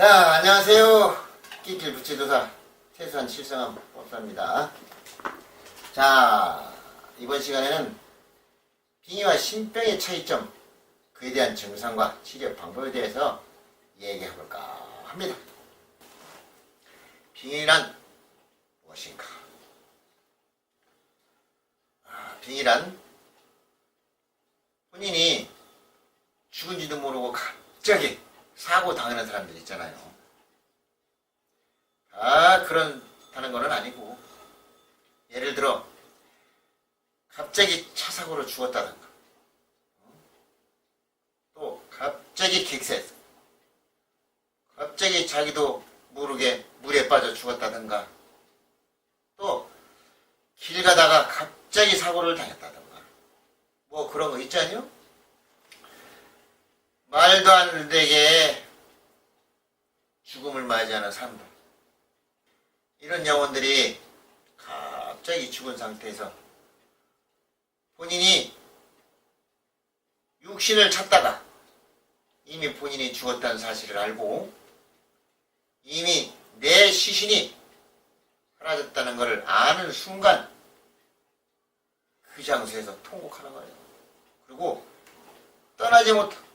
자, 안녕하세요. 끼길 부채도사 최수한 칠성함 법사입니다. 자, 이번 시간에는 빙의와 신병의 차이점, 그에 대한 증상과 치료 방법에 대해서 얘기해 볼까 합니다. 빙의란 무엇인가? 아, 빙의란 본인이 죽은지도 모르고 갑자기 사고 당하는 사람들 있잖아요. 아, 그런다는 거는 아니고, 예를 들어, 갑자기 차 사고로 죽었다든가, 또, 갑자기 객세했어. 갑자기 자기도 모르게 물에 빠져 죽었다든가, 또, 길 가다가 갑자기 사고를 당했다든가, 뭐 그런 거 있잖아요? 말도 안 되게 죽음을 맞이하는 사람들. 이런 영혼들이 갑자기 죽은 상태에서 본인이 육신을 찾다가 이미 본인이 죽었다는 사실을 알고 이미 내 시신이 사라졌다는 것을 아는 순간 그 장소에서 통곡하는 거예요. 그리고 떠나지 못하고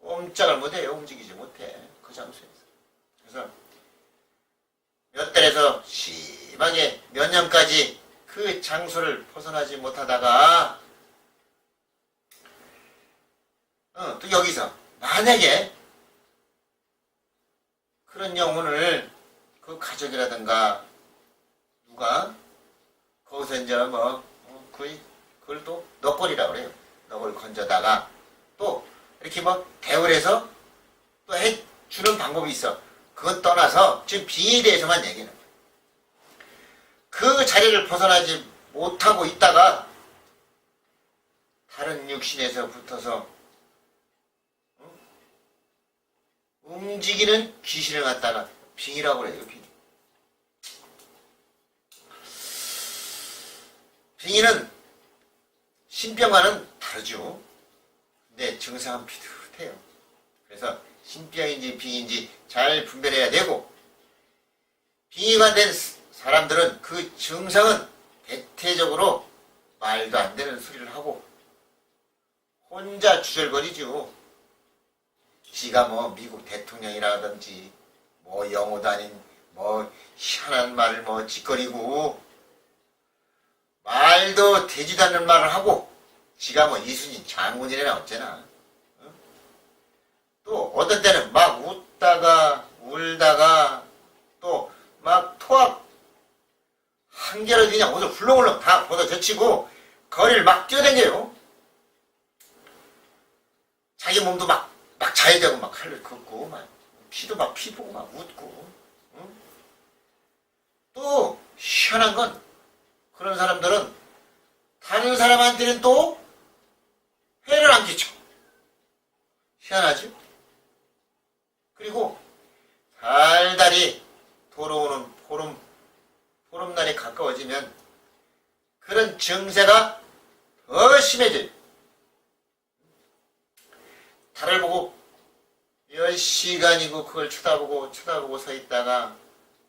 꼼짝을 못해요. 움직이지 못해. 그 장소에서. 그래서 몇 달에서 심하게 몇 년까지 그 장소를 벗어나지 못하다가 어, 또 여기서 만약에 그런 영혼을 그 가족이라든가 누가 거기서 이제 뭐 어, 거의 그걸 또 너걸이라고 그래요. 너걸 건져다가 또 이렇게 뭐 대우를 해서 또 해 주는 방법이 있어. 그것 떠나서 지금 빙의에 대해서만 얘기는 거야. 그 자리를 벗어나지 못하고 있다가 다른 육신에서 붙어서 어? 움직이는 귀신을 갖다가 빙의라고 그래요. 빙의. 빙의는 신병과는 다르죠. 근데 증상은 비슷해요. 그래서 신병인지 빙인지 잘 분별해야 되고 빙의가 된 사람들은 그 증상은 대체적으로 말도 안 되는 소리를 하고 혼자 주절거리죠. 지가 뭐 미국 대통령이라든지 뭐 영어도 아닌 뭐 희한한 말을 뭐 짓거리고 말도 되지도 않는 말을 하고 지가 뭐 이순신 장군이나 어쩌나. 어? 또 어떤 때는 막 웃다가 울다가 또 막 토합 한 개를 그냥 옷을 훌렁훌렁 다 벗어 젖히고 거리를 막 뛰어다녀요. 자기 몸도 막, 막 자야 되고 막 칼을 긋고 막 피도 막 피보고 막 웃고 응? 또 희한한 건 그런 사람들은 다른 사람한테는 또 해를 안 끼쳐. 희한하죠? 그리고 달달이 돌아오는 보름, 보름날이 가까워지면 그런 증세가 더 심해져요. 달을 보고 몇 시간이고 그걸 쳐다보고 쳐다보고 서 있다가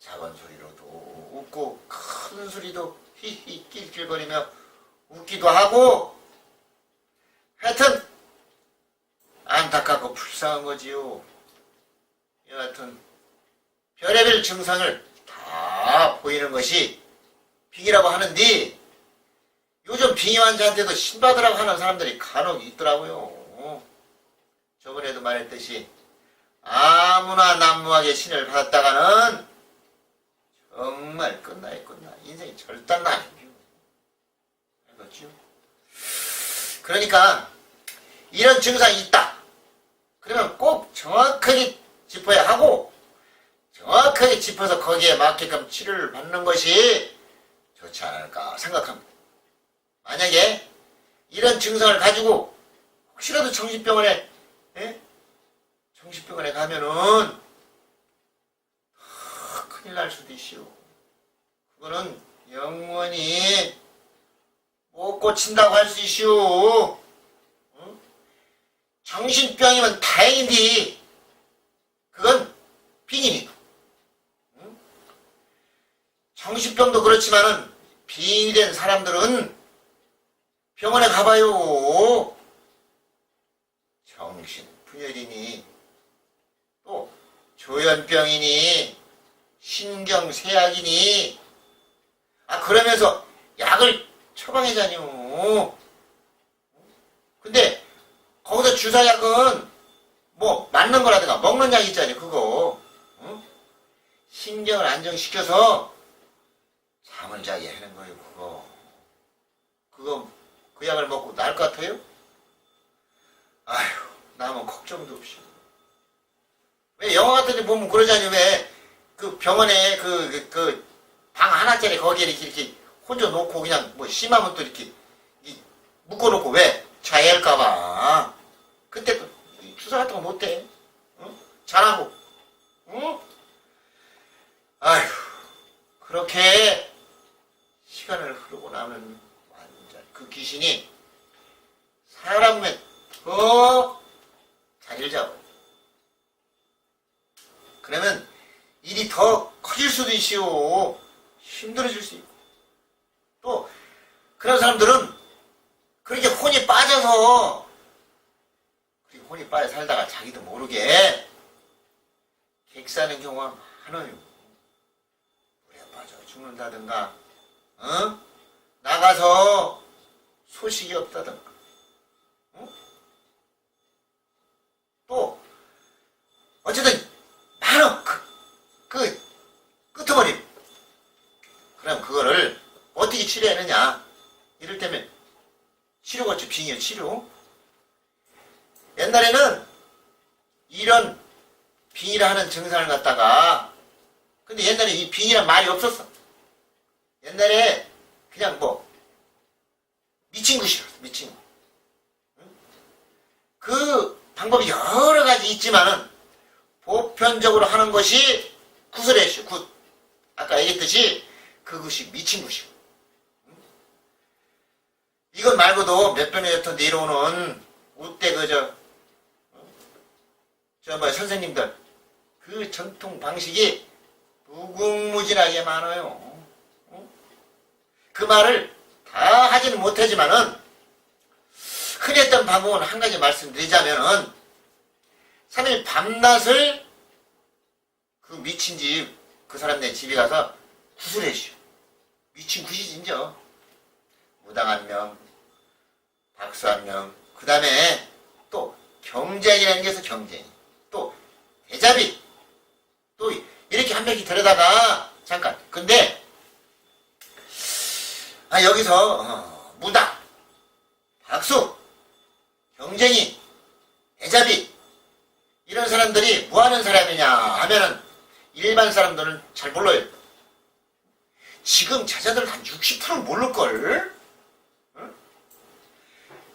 작은 소리로도 웃고 큰 소리도 히히 낄낄거리며 웃기도 하고 하여튼 안타깝고 불쌍한 거지요. 여하튼 별의별 증상을 다 보이는 것이 빙이라고 하는데 요즘 빙의 환자한테도 신받으라고 하는 사람들이 간혹 있더라고요. 저번에도 말했듯이 아무나 난무하게 신을 받았다가는 정말 끝나야 끝나. 인생이 절단 나죠. 알겠죠? 그러니까 이런 증상이 있다. 그러면 꼭 정확하게 짚어야 하고 정확하게 짚어서 거기에 맞게끔 치료를 받는 것이 좋지 않을까 생각합니다. 만약에 이런 증상을 가지고 혹시라도 정신병원에 예? 정신병원에 가면은 아, 큰일 날 수도 있어요. 그거는 영원히 못 고친다고 할 수 있슈. 응? 정신병이면 다행인데 그건 빙이니까. 응? 정신병도 그렇지만은 빙이 된 사람들은 병원에 가봐요. 정신 분열이니 또 조현병이니 신경쇠약이니 아 그러면서 약을 처방해자뇨. 근데 거기서 주사약은 뭐 맞는 거라든가. 먹는 약 있잖아요 그거. 응? 신경을 안정시켜서 잠을 자게 하는 거예요 그거. 그거 그 약을 먹고 날 것 같아요? 아휴 남은 걱정도 없이. 왜 영화 같은 데 보면 그러잖아요? 왜 그 병원에 그 그 방 하나짜리 거기에 이렇게, 이렇게 혼자 놓고 그냥 뭐 심하면 또 이렇게 이 묶어놓고 왜? 자해할까봐. 그때 또 주사 같은 거 못해 응? 잘하고 응? 아휴 그렇게 시간을 흐르고 나면 완전 그 귀신이 사람의 더 자리를 잡아요. 그러면 일이 더 커질 수도 있어요. 힘들어질 수 있고. 또 그런 사람들은 그렇게 혼이 빠져서 그렇게 혼이 빠져 살다가 자기도 모르게 객사는 경우가 많아요. 물에 빠져 죽는다든가, 어? 나가서 소식이 없다든가, 어? 또 어쨌든 많아 그, 그 끄트머리. 그럼 그거를 어떻게 치료하느냐? 이를테면 치료가 지 빙의 치료. 옛날에는 이런 빙이라 하는 증상을 갖다가 근데 옛날에 이 빙이란 말이 없었어. 옛날에 그냥 뭐 미친 것이었어 미친 거. 응? 그 방법이 여러 가지 있지만은 보편적으로 하는 것이 구슬의시 굿. 아까 얘기했듯이 그것이 미친 것이고. 응? 이것 말고도 몇 번에 여튼 내려오는 우때 그저 저뭐 선생님들 그 전통 방식이 무궁무진하게 많아요. 어? 그 말을 다 하지는 못하지만은 흔히 했던 방법은 한 가지 말씀드리자면은 3일 밤낮을 그 미친 집, 그 사람네 집에 가서 구슬해시오. 미친 굿이 진짜. 무당 한 명, 박수 한 명, 그 다음에 또 경쟁이라는 게 있어, 경쟁. 또 대자비. 또 이렇게 한 명씩 데려다가 잠깐. 근데 아 여기서 어, 무당, 박수, 경쟁이, 대자비 이런 사람들이 뭐 하는 사람이냐 하면은 일반 사람들은 잘 몰라요. 지금 제자들 한 60%는 모를걸? 응?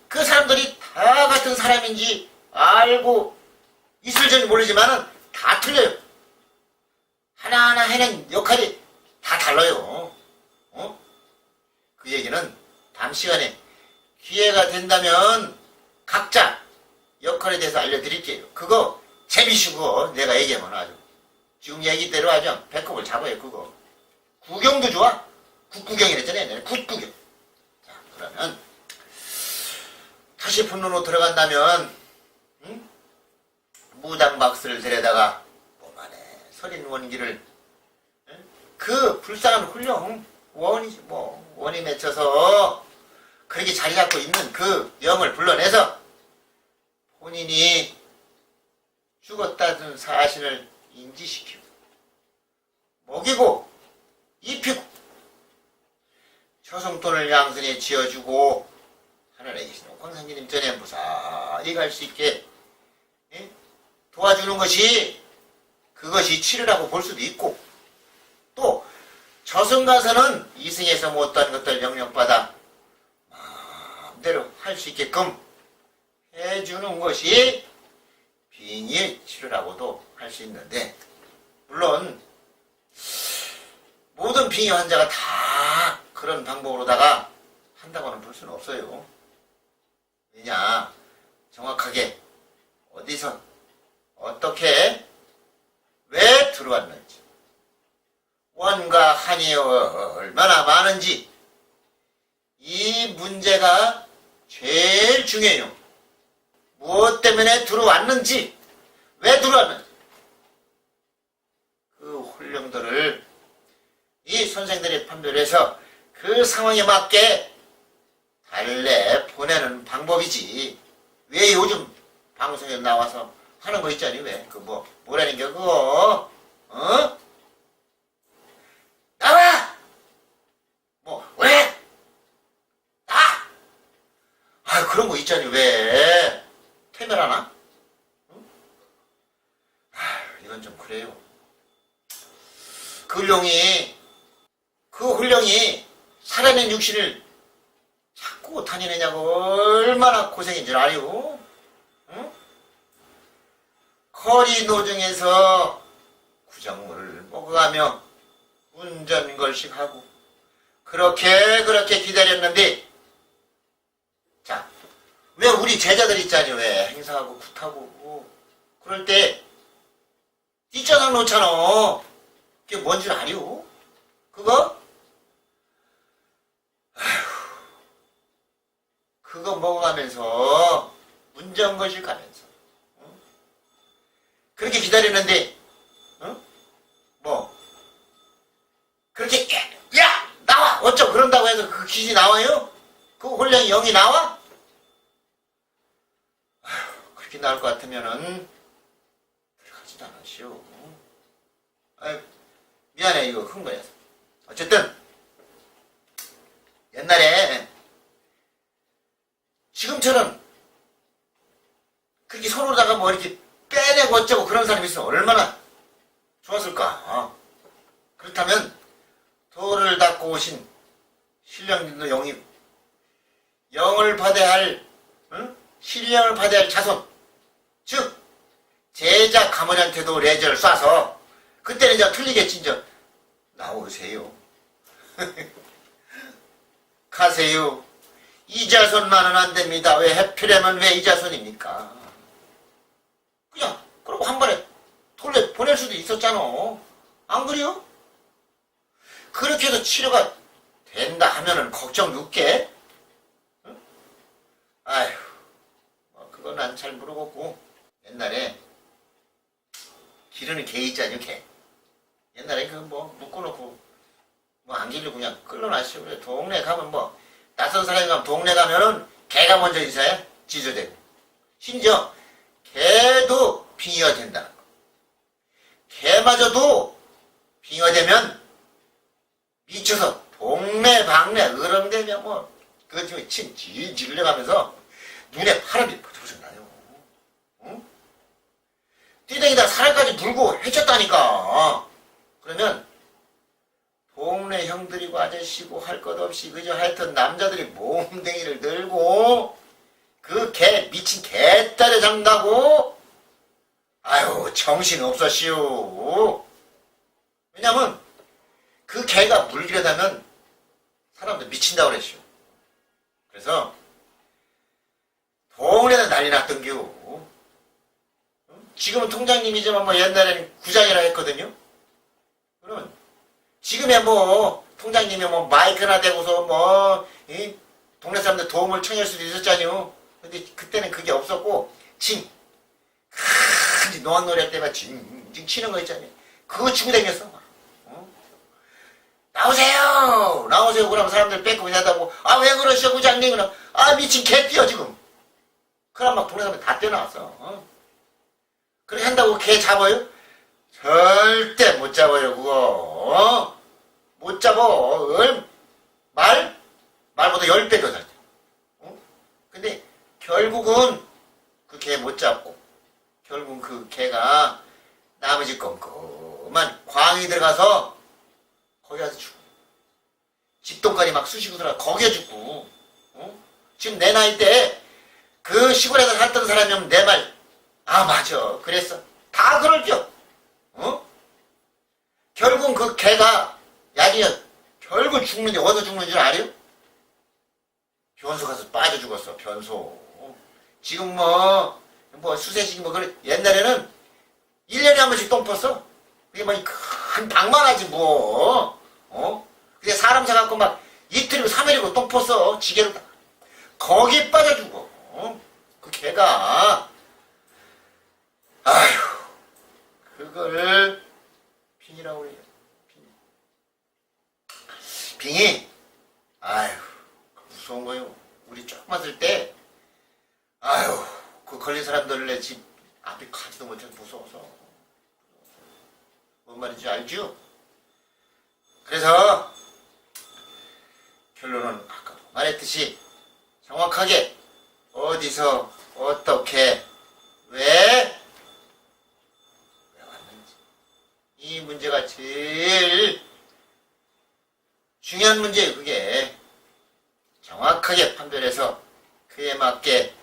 그 사람들이 다 같은 사람인지 알고 있을지는 모르지만은 다 틀려요. 하나하나 해낸 역할이 다 달라요. 어? 그 얘기는 다음 시간에 기회가 된다면 각자 역할에 대해서 알려드릴게요. 그거 재미있고 내가 얘기하면 아주 지금 얘기대로 아주 배꼽을 잡아요 그거. 구경도 좋아. 굿구경이랬잖아요. 옛날에 굿구경. 자 그러면 다시 본론으로 들어간다면 응? 무당 박스를 데려다가 몸 안에 서린 원기를 응? 그 불쌍한 훈령 원이 뭐 원이 맺혀서 그렇게 자리 잡고 있는 그 영을 불러내서 본인이 죽었다는 사실을 인지시키고 먹이고 입히고 초성돈을 양손에 쥐어주고 하늘에 계시는 광상기님 전에 무사히 갈 수 있게 예? 도와주는 것이 그것이 치료라고 볼 수도 있고 또 저승 가서는 이승에서 못한 것들 영역받아 마음대로 할 수 있게끔 해주는 것이 빙의 치료라고도 할 수 있는데 물론 모든 빙의 환자가 다 그런 방법으로다가 한다고는 볼 수는 없어요. 왜냐 정확하게 어디서 어떻게 들어왔는지, 원과 한이 얼마나 많은지, 이 문제가 제일 중요해요. 무엇 때문에 들어왔는지, 왜 들어왔는지. 그 훈령들을 이 선생들이 판별해서 그 상황에 맞게 달래 보내는 방법이지. 왜 요즘 방송에 나와서 하는 거 있잖니, 왜? 그 뭐, 뭐라는 게 그거, 어? 뭐, 왜? 나! 아, 그런 거 있잖니, 왜? 태멸하나? 응? 아, 이건 좀 그래요. 그 훈령이, 그 훈령이 살아낸 육신을 자꾸 다니느냐고 얼마나 고생인 줄 알요? 응? 거리 노중에서 구 정물을 먹어가며 운전걸식하고 그렇게 그렇게 기다렸는데 자, 왜 우리 제자들 있잖니 왜 행사하고 굿하고 그럴 때 뒷좌석 놓잖아 그게 뭔 줄 아요? 그거? 그거 먹어가면서 운전거실 가면서 응? 그렇게 기다리는데 응? 뭐 그렇게 야 나와 어쩌고 그 기지 나와요? 그 혼량이 영이 나와? 아휴, 그렇게 나올 것 같으면은 들어가지도 않으시오 아유, 미안해 이거 큰 거야 어쨌든 옛날에 지금처럼 그렇게 손으로다가 뭐 이렇게 빼내고 어쩌고 그런 사람이 있으면 얼마나 좋았을까. 어? 그렇다면 도를 닦고 오신 신령님도 영이 영을 받아야 할 응? 신령을 받아야 할 자손 즉 제자 가문한테도 레저를 쏴서 그때는 이제 틀리겠지 이제 나오세요 가세요 이 자손만은 안 됩니다. 왜 해피려면 왜 이 자손입니까? 그냥 그러고 한 번에 돌려 보낼 수도 있었잖아. 안 그래요? 그렇게 해서 치료가 된다 하면은 걱정 늦게. 응? 아휴, 뭐 그건 난 잘 모르겠고 옛날에 기르는 개 있잖아요, 개. 옛날에 그 뭐 묶어놓고 뭐 안 기르고 그냥 끌어놨어요. 그래 동네 가면 뭐 낯선 사람이 가면 동네 가면은 개가 먼저 인사해 지저대고 심지어 개도 빙의가 된다는 거 개마저도 빙의가 되면 미쳐서 동네 방네 으렁대며 뭐 그거 지금 침 질질 흘려가면서 눈에 파란빛 퍼져서 나요? 응? 뛰댕이다 살까지 물고 해쳤다니까. 그러면 동네 형들이고 아저씨고 할 것 없이 그저 하여튼 남자들이 몸댕이를 들고 그 개 미친 개딸에 잡는다고 아유 정신 없었시오. 왜냐면 그 개가 물기려다면 사람들 미친다고 그랬시오 그래서 동네는 난리 났던겨 응? 지금은 통장님이지만 뭐 옛날에는 구장이라 했거든요 그러면 지금에 뭐 통장님이 뭐 마이크나 대고서 뭐 이, 동네 사람들 도움을 청할 수도 있었잖요. 근데 그때는 그게 없었고 징, 큰 노안 노래 때만 징징 치는 거 있잖아요. 그거 치고 다녔어. 어? 나오세요, 나오세요. 그러면 사람들 뺏고 그냐다고 아 왜 그러시오 부장님? 그럼 아 미친 개 뛰어 지금. 그럼 막 동네 사람들 다 뛰어나왔어. 어? 그렇게 한다고 개 잡아요? 절대 못 잡아요 그거 어? 못 잡어 얼, 말? 말보다 열 배더잘 돼. 어? 근데 결국은 그 개 못 잡고 결국은 그 개가 나머지 껌껌한 광이 들어가서 거기 가서 죽어 집동까지 막 쑤시고 들어가 거기에 죽고 어? 지금 내 나이 때 그 시골에서 살던 사람이면 내 말 아 맞아 그랬어 다 그럴겨 어? 결국은 그 개가 약이야. 결국 죽는데 어디서 죽는 줄 알아요? 변소 가서 빠져 죽었어. 변소. 지금 뭐, 뭐 수세식 뭐 그래. 옛날에는 1년에 한 번씩 똥 폈어. 그게 뭐 큰 방만 하지 뭐. 어? 근데 사람 사갖고 막 이틀이고 삼일이고 똥 퍼서 지게로 다- 거기 빠져 죽어. 어? 그 개가 아휴 그걸 빙이라고 그래요. 빙. 빙이 아휴 무서운 거요. 우리 조금만 쓸때 아휴 그 걸린 사람들의 집 앞에 가지도 못해 무서워서 뭔 말인지 알죠? 그래서 결론은 아까도 말했듯이 정확하게 어디서 어떻게 왜, 왜 왔는지. 이 문제가 제일 중요한 문제예요 그게. 정확하게 판별해서 그에 맞게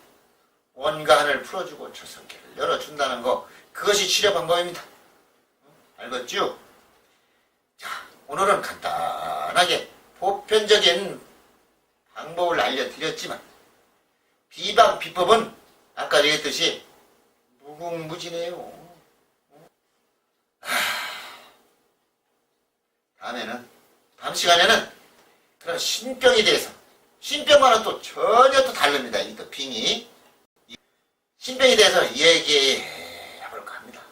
원가한을 풀어주고 조성기를 열어준다는 거 그것이 치료 방법입니다. 알겠죠? 자 오늘은 간단하게 보편적인 방법을 알려드렸지만 비방 비법은 아까 얘기했듯이 무궁무진해요. 하, 다음에는 다음 시간에는 그런 신병에 대해서 신병과는 또 전혀 또 다릅니다. 이또 빙이 이 신병에 대해서 얘기해 볼까 합니다.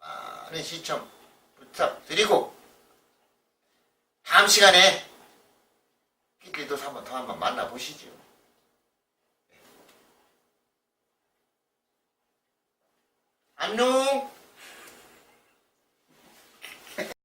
많은 시청 부탁드리고 다음 시간에 끼끼도 한번 더 한번 만나보시죠. I know.